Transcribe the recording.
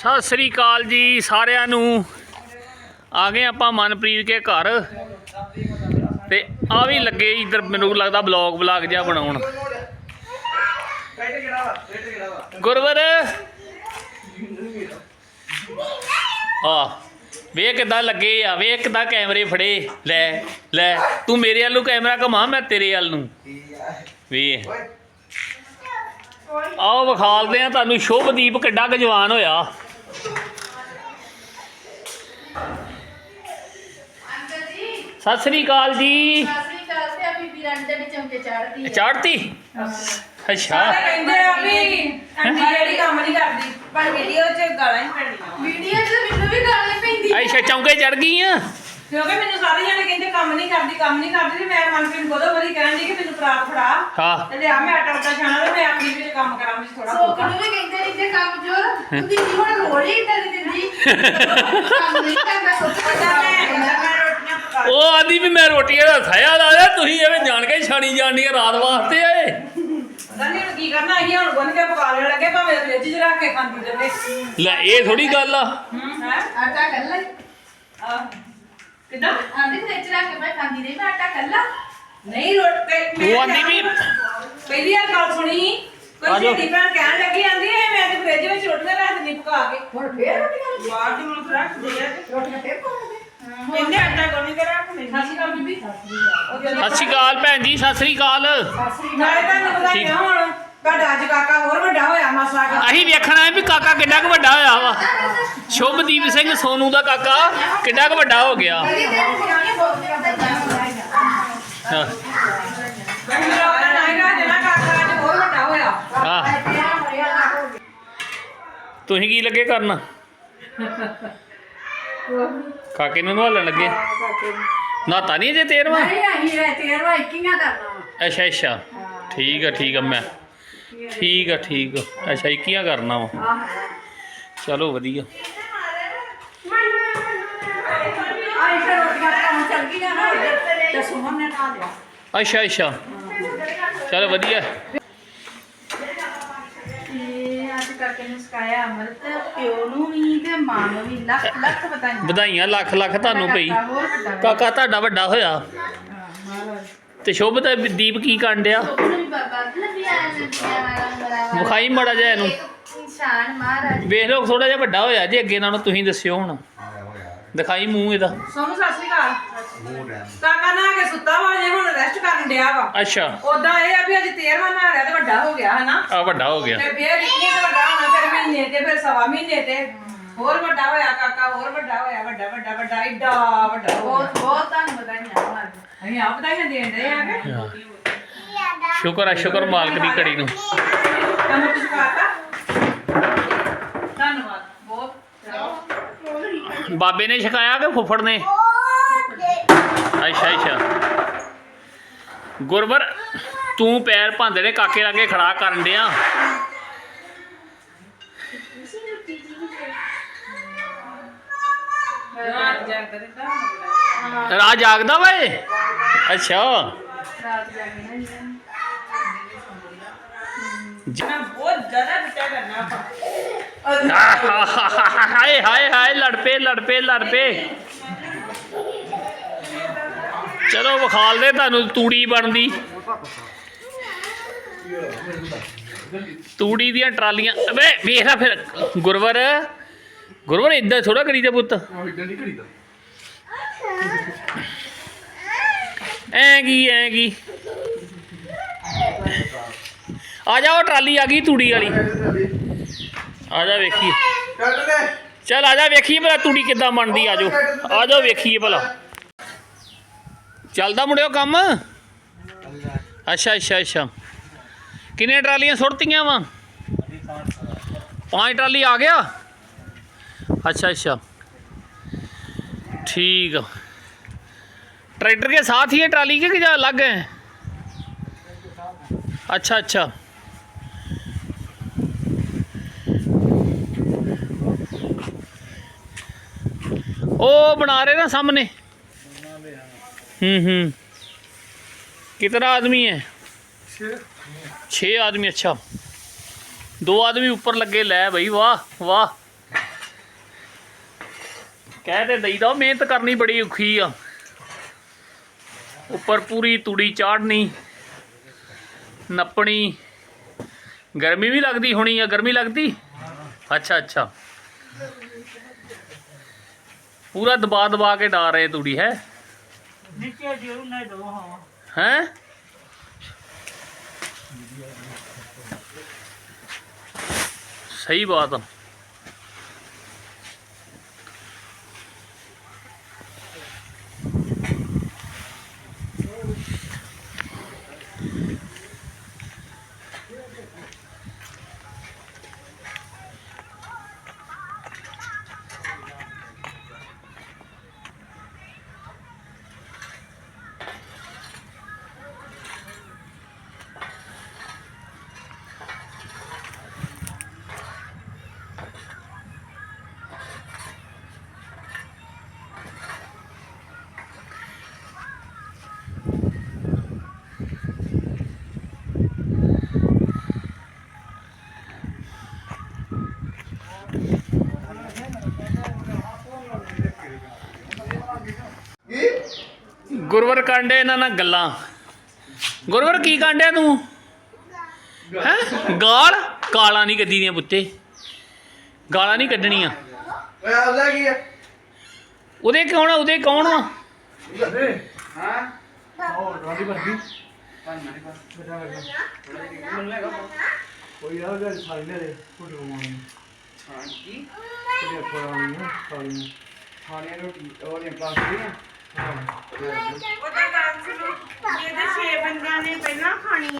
ਸਤਿ ਸ੍ਰੀ ਅਕਾਲ ਜੀ ਸਾਰਿਆਂ ਨੂੰ। ਆ ਗਏ ਆਪਾਂ ਮਨਪ੍ਰੀਤ ਕੇ ਘਰ। ਤੇ ਆ ਵੀ ਲੱਗੇ ਇਧਰ, ਮੈਨੂੰ ਲੱਗਦਾ ਬਲੌਗ ਬਲਾਗ ਜਿਹਾ ਬਣਾਉਣ। ਗੁਰਵਰ। ਆ, ਵੇਖ ਕਿਦਾਂ ਲੱਗੇ ਆ, ਵੇਖ ਕਿਦਾਂ ਕੈਮਰੇ ਫੜੇ। ਲੈ ਲੈ, ਤੂੰ ਮੇਰੇ ਵੱਲ ਨੂੰ ਕੈਮਰਾ ਘੁਮਾ, ਮੈਂ ਤੇਰੇ ਵੱਲ ਨੂੰ। ਵੇ ਆਓ ਵਿਖਾਲਦੇ ਆ ਤੁਹਾਨੂੰ, ਸ਼ੁਭਦੀਪ ਕਿੱਡਾ ਕੁ ਜਵਾਨ ਹੋਇਆ ਅੰਕਲ ਜੀ ਸਤਿ ਸ੍ਰੀ ਅਕਾਲ ਜੀ। ਸਤਿ ਸ੍ਰੀ ਅਕਾਲ ਤੇ ਅਭੀ ਬਿਰੰਡੇ ਦੀ ਚਮਕੇ ਚੜਦੀ ਹੈ। ਚੜਤੀ ਅੱਛਾ। ਸਾਰੇ ਕਹਿੰਦੇ ਆ ਵੀ ਆਂਟੀ ਜਿਹੜੀ ਕੰਮ ਨਹੀਂ ਕਰਦੀ ਪਰ ਵੀਡੀਓ 'ਚ ਗਾਲਾਂ ਹੀ ਪੈਣੀਆਂ ਵੀਡੀਓ 'ਚ ਮੈਨੂੰ ਵੀ ਗਾਲਾਂ ਪੈਂਦੀ ਅੱਛਾ ਚੌਂਕੇ ਚੜ ਗਈ ਆ ਕਿਉਂਕਿ ਮੈਨੂੰ ਸਾਰੇ ਜਣੇ ਕਹਿੰਦੇ ਕੰਮ ਨਹੀਂ ਕਰਦੀ ਕੰਮ ਨਹੀਂ ਕਰਦੀ ਤੇ ਮੈਂ ਮਨਪ੍ਰੀਤ ਨੂੰ ਬੋਲੋ ਬੋਲੀ ਕਹਿਣ ਦੀ ਕਿ ਮੈਨੂੰ ਪ੍ਰਾਤ ਫੜਾ। ਹਾਂ। ਤੇ ਲਿਆ ਮੈਂ ਆਟਾ ਉਟਾ ਛਾਣਾ ਤੇ ਮੈਂ ਆਪਣੀ ਵਿੱਚ ਕੰਮ ਕਰਾਂ ਵਿੱਚ ਥੋੜਾ ਸੋਕ ਬਹੁਤਾ ਨੂੰ ਵੀ ਕਹਿੰਦੇ ਨਹੀਂ ਤੇ ਕੰਮ ਜੋਰ ਤੂੰ ਦੀਦੀ ਹੁਣ ਰੋੜ ਹੀ ਇੱਦਾਂ ਦੀ ਦਿੰਦੀ। ਕੰਮ ਨਹੀਂ ਕਰਦਾ ਸੋਚ ਪਤਾ ਮੈਂ ਮੈਂ ਰੋਟੀਆਂ ਪਕਾ ਉਹ ਆਦੀ ਵੀ ਮੈਂ ਰੋਟੀਆਂ ਦਾ ਥਾਇਆ ਲਾਇਆ ਤੁਸੀਂ ਐਵੇਂ ਜਾਣ ਕੇ ਛਾਣੀ ਜਾਣੀ ਆ ਰਾਤ ਵਾਸਤੇ ਆਏ। ਦੰਨੀ ਨੂੰ ਕੀ ਕਰਨਾ ਅਸੀਂ ਹੁਣ ਗੁੰਨ ਕੇ ਪਕਾ ਲੈਣ ਲੱਗੇ ਭਾਵੇਂ ਫ੍ਰਿਜ 'ਚ ਰੱਖ ਕੇ ਖਾਂਦੀ ਜਾਵੇ। ਲੈ ਇਹ ਥੋੜੀ ਗੱਲ ਆ। ਹੂੰ ਹੈ? ਆਟਾ ਕੱਲਾ ਆਹ ਕਿਦਾਂ? ਆਂਦੀ ਫ੍ਰਿਜ ਰੱਖ ਕੇ ਮੈਂ ਖਾਂਦੀ ਨਹੀਂ ਮੈਂ ਆਟਾ ਕੱਲਾ। ਨਹੀਂ ਰੋਟੀ ਉਹ ਆਂਦੀ ਵੀ ਪਹਿਲੀ ਵਾਰ ਗੱਲ ਸੁਣੀ ਕੋਈ। ਛੇਤੀ ਭੈਣ ਕਹਿਣ ਲੱਗੀ ਆਂਦੀ ਐ ਮੈਂ ਤੇ ਫ੍ਰਿਜ ਵਿੱਚ ਰੋਟੀਆਂ ਰੱਖ ਦਿੰਦੀ ਪਕਾ ਕੇ। ਹੁਣ ਫੇਰ ਰੋਟੀਆਂ ਬਾਹਰ ਦੀ ਮੁਲਕ ਰੱਖਦੇ ਆ ਤੇ। ਰੋਟੀਆਂ ਫੇਰ ਪਾਉਂਦੇ ਆਟਾ ਰੱਖ ਸਤਿ ਸ਼੍ਰੀ ਅਕਾਲ ਬੀਬੀ। ਸਤਿ ਸ੍ਰੀ ਅਕਾਲ ਭੈਣ ਜੀ ਸਤਿ ਸ੍ਰੀ ਅਕਾਲ। ਨਾਲੇ ਤੁਹਾਨੂੰ ਵਧਾਈਆਂ ਹੁਣ। ਤੁਹਾਡਾ ਅੱਜ ਕਾਕਾ ਹੋਰ ਵੱਡਾ ਹੋਇਆ ਮਾਸਾ ਕਾ ਅਸੀਂ ਵੇਖਣਾ ਹੈ ਵੀ ਕਾਕਾ ਕਿੱਡਾ ਕੁ ਵੱਡਾ ਹੋਇਆ ਵਾ। ਸ਼ੁਭਦੀਪ ਸਿੰਘ ਸੋਨੂ ਦਾ ਕਾਕਾ ਕਿੱਡਾ ਕੁ ਵੱਡਾ ਹੋ ਗਿਆ। ਮੇਰਾ ਕਾਕਾ ਅੱਜ ਹੋਰ ਵੱਡਾ ਹੋਇਆ ਹਾਂ। ਤੁਸੀਂ ਕੀ ਲੱਗੇ ਕਰਨ? ਕਾਕੇ ਨੂੰ ਨਵਾਲਣ ਲੱਗੇ। ਨਾਤਾ ਨਹੀਂ ਜੇ ਤੇਰਵਾ? ਨਹੀਂ ਅਸੀਂ ਰਹਿ ਤੇਰਵਾ ਇੱਕੀਆਂ ਕਰਨਾ ਅੱਛਾ ਅੱਛਾ। ਠੀਕ ਆ ਠੀਕ ਆ ਮੈਂ। ਠੀਕ ਆ ਠੀਕ ਆ। ਅੱਛਾ ਇੱਕੀਆਂ ਕਰਨਾ ਵਾ। ਆਹ ਚਲੋ ਵਧੀਆ ਅੱਛਾ ਅੱਛਾ। ਚਲ ਵਧੀਆ। ਕਰਕੇ ਨੂੰ ਸਿਖਾਇਆ ਅਮਰਤ ਪਿਓ ਨੂੰ ਵੀ ਤੇ ਮਾਂ ਨੂੰ ਵੀ ਲੱਖ ਲੱਖ ਬਤਾਈਆਂ ਵਧਾਈਆਂ ਲੱਖ ਲੱਖ ਤੁਹਾਨੂੰ ਪਈ ਕਾਕਾ ਹੋਰ ਵੱਡਾ ਕਾਕਾ ਤੁਹਾਡਾ ਵੱਡਾ ਹੋਇਆ। ਮਹਾਰਾਜ। ਤੇ ਸ਼ੁਭ ਤੇ ਦੀਪ ਕੀ ਕਰਨ ਡਿਆ? ਵੀ ਬਾਬਾ ਲੱਭਿਆ ਲੱਭਿਆ ਵਾਲਾ ਵਿਖਾਈ ਮਾੜਾ ਜਿਹਾ ਇਹਨੂੰ। ਇਨਸਾਨ ਮਹਾਰਾਜ। ਵੇਖ ਲਓ ਥੋੜਾ ਜਿਹਾ ਵੱਡਾ ਹੋਇਆ ਜੇ ਅੱਗੇ ਨਾਲੋਂ ਤੁਸੀਂ ਦੱਸਿਓ ਹੁਣ। ਦਿਖਾਈ ਮੂੰਹ ਇਹਦਾ। ਸੋਨੂੰ ਸਤਿ ਸ਼੍ਰੀ ਅਕਾਲ। ਕਾਕਾ ਨਾ ਕੇ ਸੁੱਤਾ ਵਾ ਜੇ ਹੁਣ ਰੈਸਟ ਕਰਨ ਡਿਆ ਵਾ। ਅੱਛਾ। ਉਦਾਂ ਇਹ ਆ ਵੀ ਅੱਜ 13ਵਾਂ ਨਾ ਰਿਹਾ ਤੇ ਵੱਡਾ ਹੋ ਗਿਆ ਹਨਾ? ਆ ਵੱਡਾ ਹੋ ਗਿਆ। ਤੇ ਫੇਰ ਇੱਕੀ ਤੇ ਵੱਡਾ ਹੋਣਾ ਫਿਰ ਮਹੀਨੇ ਤੇ ਫਿਰ ਸਵਾ ਮਹੀਨੇ ਤੇ। ਹੋਰ ਵੱਡਾ ਹੋਇਆ ਕਾਕਾ ਹੋਰ ਵੱਡਾ ਹੋਇਆ ਵੱਡਾ ਵੱਡਾ ਵੱਡਾ ਏਡਾ ਵੱਡਾ ਬਹੁਤ ਬਹੁਤ ਤੁਹਾਨੂੰ ਬਤਾਈਆਂ ਮਹਾਰਾਜ ਅਸੀਂ ਆਪ ਵਧਾਈਆਂ ਦੇਣ ਦੇ ਆ ਕਿ? ਸ਼ੁਕਰ ਆ ਸ਼ੁਕਰ ਮਾਲਕ ਦੀ ਘੜੀ ਨੂੰ। ਤੁਹਾਨੂੰ ਕੁਝ ਬਾਬੇ ਨੇ ਛਕਾਇਆ ਕਿ ਫੁੱਫੜ ਨੇ? ਅੱਛਾ ਅੱਛਾ। ਗੁਰਬਰ ਤੂੰ ਪੈਰ ਭਾਂਦੇ ਨੇ ਕਾਕੇ ਲਾਗੇ ਖੜਾ ਕਰਨ ਡਿਆ। ਜਾਗਦਾ ਰਾਜ ਜਾਗਦਾ ਵੇ ਅੱਛਾ। ਰਾਤ ਜਾਗਣਾ ਜੀ ਮੈਂ ਬਹੁਤ ਜ਼ਿਆਦਾ ਬਿਟਾ ਕਰਨਾ ਆਪਾਂ ਹਾਏ ਹਾਏ ਹਾਏ ਲੜ ਪਏ ਲੜ ਪਏ ਲੜ ਪਏ। ਚਲੋ ਵਿਖਾਲ ਦੇ ਤੁਹਾਨੂੰ ਤੂੜੀ ਬਣਦੀ। ਤੂੜੀ ਦੀਆਂ ਟਰਾਲੀਆਂ। ਵੇ ਵੇਖ ਫਿਰ ਗੁਰਵਰ। ਗੁਰਵਰ ਇਦਾਂ ਥੋੜਾ ਕਰੀਦਾ ਪੁੱਤ। ਐ ਕੀ ਐ ਕੀ। ਆ ਜਾ ਉਹ ਟਰਾਲੀ ਆ ਗਈ ਤੂੜੀ ਵਾਲੀ। ਆ ਜਾ ਵੇਖੀਏ ਚੱਲ ਆ ਜਾ ਵੇਖੀਏ ਭਲਾ ਤੂੜੀ ਕਿੱਦਾਂ ਬਣਦੀ ਆ ਜਾਓ ਆ ਜਾਓ ਵੇਖੀਏ ਭਲਾ ਚੱਲਦਾ ਮੁੰਡਿਓ ਕੰਮ ਅੱਛਾ ਅੱਛਾ ਅੱਛਾ ਕਿੰਨੇ ਟਰਾਲੀਆਂ ਸੁੱਟਤੀਆਂ ਵਾ ਪੰਜ ਟਰਾਲੀ ਆ ਗਿਆ अच्छा अच्छा ठीक ट्रैक्टर के साथ ही है ट्राली के कि जा अलग है अच्छा अच्छा ओ बना रहे ना सामने हम्म हम्म कितना आदमी है छः आदमी अच्छा दो आदमी ऊपर लगे ले भाई वाह वाह ਕਹਿ ਤੇ ਦਈਦਾ ਮਿਹਨਤ ਕਰਨੀ ਬੜੀ ਔਖੀ ਆ ਉੱਪਰ ਪੂਰੀ ਤੂੜੀ ਚਾੜਨੀ ਨੱਪਣੀ ਗਰਮੀ ਵੀ ਲੱਗਦੀ ਹੋਣੀ ਆ ਗਰਮੀ ਲੱਗਦੀ ਅੱਛਾ ਅੱਛਾ ਪੂਰਾ ਦਬਾ ਦਬਾ ਕੇ ਡਾ ਰਹੇ ਤੂੜੀ ਹੈ? ਨੀਚੇ ਜਿਉ ਨਾ ਦੋ ਗੁਰਵਰ ਕਾਂਡੇ ਇਹਨਾਂ ਨਾਲ ਗੱਲਾਂ। ਗੁਰਵਰ ਕੀ ਕਾਂਡਿਆ ਤੂੰ? ਹੈ? ਗਾਲ? ਗਾਲਾਂ ਨਹੀਂ ਕੱਢੀ ਦੀਆਂ ਪੁੱਤੇ। ਗਾਲਾਂ ਨਹੀਂ ਕੱਢਣੀਆਂ। ਓਏ ਆਉਂਦਾ ਕੀ ਹੈ ਉਹਦੇ ਕੌਣ ਆ? ਉਹਦੇ ਕੌਣ ਆ? ਹਾਂ ਕੋਈ ਆ। ਗਿਆ ਹਾਂ ਕੀ ਕੋਈ ਕੋਰਾਣੀ ਨਾ ਸਾਈ ਖਾਣੇ ਰੋਟੀ ਉਹਨੇ ਪਲਾਸਟਿਕ ਹਾਂ। ਉਹਦਾ ਗੱਲ ਸੁਣੋ ਜਿਹਦੇ ਛੇ ਬੰਦਿਆਂ ਨੇ ਪਹਿਲਾਂ ਖਾਣੀ